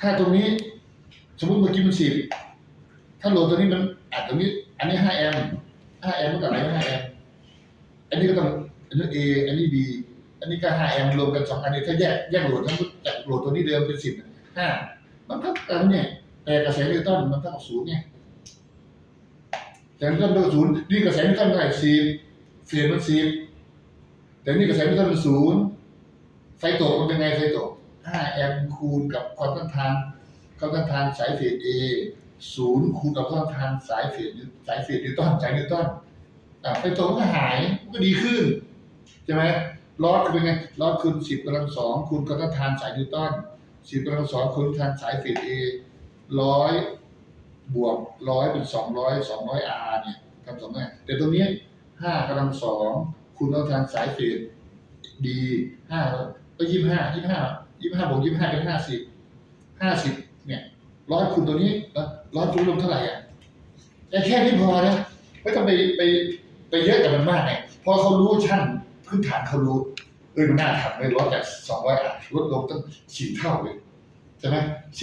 ถ้าตรงนี้ สมมติเมื่อกี้มันสิบถ้าโหลดตัวนี้มันอัดตรงนี้ อันนี้ห้าแอมห้าแอมมันก็ไหลห้าแอมอันนี้ก็ต้องอันนี้เออันนี้บีอันนี้ก็ห้าแอมรวมกันสองอันนี้ถ้าแยกแยกโหลดทั้งจากโหลดตัวนี้เดิมเป็นสิบห้ามันก็เท่ากันเนี่ยแต่กระแสนิวตันมันเท่ากับศูนย์ไงกระแสนิวตันเท่าศูนย์นี่กระแสนิวตันเท่าไหร่สิบเฟสมันสิบแต่นี่กระแสนิวตันเป็นศูนย์ไฟตกมันเป็นไงไฟตก ห้าแอมคูณกับความต้านทานความต้านทานสายเฟส A ศูนย์คูณกับความต้านทานสายเฟสสายเฟสนิวตันสายนิวตันอ่าไฟตกมันก็หายมันก็ดีขึ้นใช่ไหมลอสก็เป็นไงลอสคูณสิบกำลังสองคูณความต้านทานสายนิวตันสิบกำลังสองคูณทานสายเฟส A ร้อยบวกร้อยเป็นสองร้อยสองร้อยอาร์เนี่ยทำสองแม่แต่ตรงนี้ห้ากำลังสองคูณความต้านทานสายเฟสดีห้าก็ยี่ห้ายี่ห้า ยี่ห้าบวกยี่ห้าเป็นห้าสิบห้าสิบเนี่ยร้อยคูณตัวนี้ร้อยคูณรวมเท่าไหร่อะแต่แค่นี้พอนะไม่ต้องไปไปไปเยอะกับมันมากไงพอเขารู้ชั้นพื้นฐานเขารู้เออมันน่าทำเลยร้อยจากสองร้อยอะลดลงตั้งสี่เท่าเลยใช่ไหมสี่